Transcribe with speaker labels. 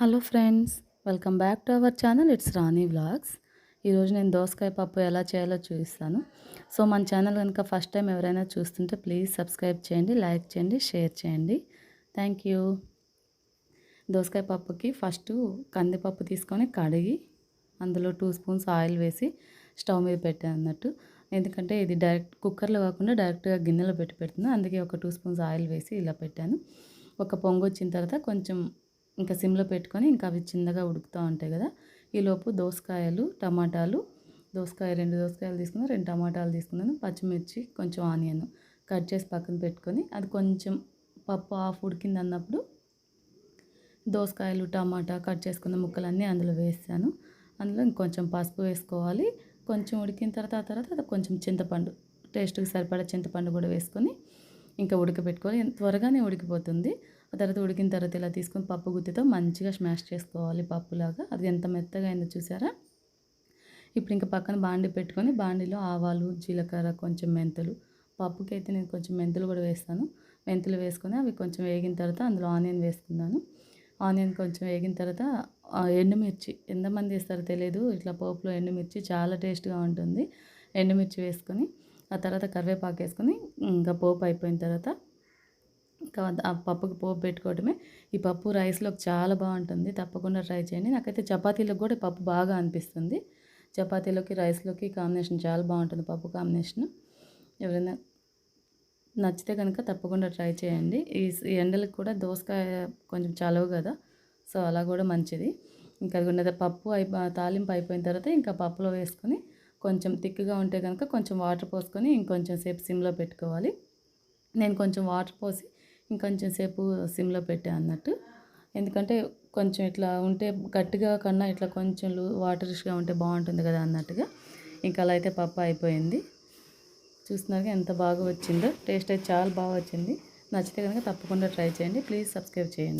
Speaker 1: Hello friends welcome back to our channel. It's Rani vlogs. ఈరోజు నేను దోసకాయ పప్పు ఎలా చేయాలో చూపిస్తాను. సో మన ఛానల్ కనుక ఫస్ట్ టైం ఎవరైనా చూస్తుంటే ప్లీజ్ సబ్స్క్రైబ్ చేయండి లైక్ చేయండి షేర్ చేయండి. Thank you. దోసకాయ పప్పుకి ఫస్ట్ కందిపప్పు తీసుకొని కడిగి అందులో టూ స్పూన్స్ ఆయిల్ వేసి స్టవ్ మీద పెట్టాను అన్నట్టు. ఎందుకంటే ఇది డైరెక్ట్ కుక్కర్లో కాకుండా డైరెక్ట్గా గిన్నెలో పెట్టి పెడుతున్నాను అందుకే ఒక టూ స్పూన్స్ ఆయిల్ వేసి ఇలా పెట్టాను. ఒక పొంగు వచ్చిన తర్వాత కొంచెం ఇంకా సిమ్లో పెట్టుకొని ఇంకా అవి చిన్నగా ఉడుకుతూ ఉంటాయి కదా. ఈలోపు దోసకాయలు టమాటాలు దోసకాయ రెండు దోసకాయలు తీసుకున్నాను రెండు టమాటాలు తీసుకున్నాను పచ్చిమిర్చి కొంచెం ఆనియన్ కట్ చేసి పక్కన పెట్టుకొని అది కొంచెం పప్పు ఆఫ్ ఉడికింది అన్నప్పుడు దోసకాయలు టమాటా కట్ చేసుకున్న ముక్కలన్నీ అందులో వేసాను. అందులో ఇంకొంచెం పసుపు వేసుకోవాలి. కొంచెం ఉడికిన తర్వాత తర్వాత అది కొంచెం చింతపండు టేస్ట్కి సరిపడా చింతపండు కూడా వేసుకొని ఇంకా ఉడకబెట్టుకోవాలి త్వరగానే ఉడికిపోతుంది. ఆ తర్వాత ఉడికిన తర్వాత ఇలా తీసుకొని పప్పు గుత్తితో మంచిగా స్మాష్ చేసుకోవాలి పప్పులాగా. అది ఎంత మెత్తగా అయిందో చూసారా? ఇప్పుడు ఇంకా పక్కన బాండి పెట్టుకొని బాండిలో ఆవాలు జీలకర్ర కొంచెం మెంతులు. పప్పుకి అయితే నేను కొంచెం మెంతులు కూడా వేస్తాను. మెంతులు వేసుకొని అవి కొంచెం వేగిన తర్వాత అందులో ఆనియన్ వేసుకున్నాను. ఆనియన్ కొంచెం వేగిన తర్వాత ఎండుమిర్చి. ఎంతమంది వేస్తారో తెలియదు ఇట్లా పోపులో ఎండుమిర్చి చాలా టేస్ట్గా ఉంటుంది. ఎండుమిర్చి వేసుకొని ఆ తర్వాత కరివేపాకు వేసుకుని ఇంకా పోపు అయిపోయిన తర్వాత ఇంకా ఆ పప్పుకి పోపు పెట్టుకోవడమే ఈ పప్పు రైస్లోకి చాలా బాగుంటుంది. తప్పకుండా ట్రై చేయండి. నాకైతే చపాతీలకు కూడా పప్పు బాగా అనిపిస్తుంది. చపాతీలోకి రైస్లోకి కాంబినేషన్ చాలా బాగుంటుంది పప్పు కాంబినేషన్. ఎవరైనా నచ్చితే కనుక తప్పకుండా ట్రై చేయండి. ఈ ఎండలకు కూడా దోసకాయ కొంచెం చలవు కదా సో అలా కూడా మంచిది. ఇంకా అది పప్పు అయి తాలింపు అయిపోయిన తర్వాత ఇంకా పప్పులో వేసుకొని కొంచెం థిక్గా ఉంటే కనుక కొంచెం వాటర్ పోసుకొని ఇంకొంచెం సేపు సిమ్లో పెట్టుకోవాలి. నేను కొంచెం వాటర్ పోసి ఇంకొంచెం సేపు సిమ్లో పెట్టాను అన్నట్టు. ఎందుకంటే కొంచెం ఇట్లా ఉంటే గట్టిగా కన్నా ఇట్లా కొంచెం వాటరిష్గా ఉంటే బాగుంటుంది కదా అన్నట్టుగా. ఇంకా అలా అయితే పప్పు అయిపోయింది. చూస్తున్నారు ఎంత బాగా వచ్చిందో. టేస్ట్ అయితే చాలా బాగా వచ్చింది. నచ్చితే కనుక తప్పకుండా ట్రై చేయండి. ప్లీజ్ సబ్స్క్రైబ్ చేయండి.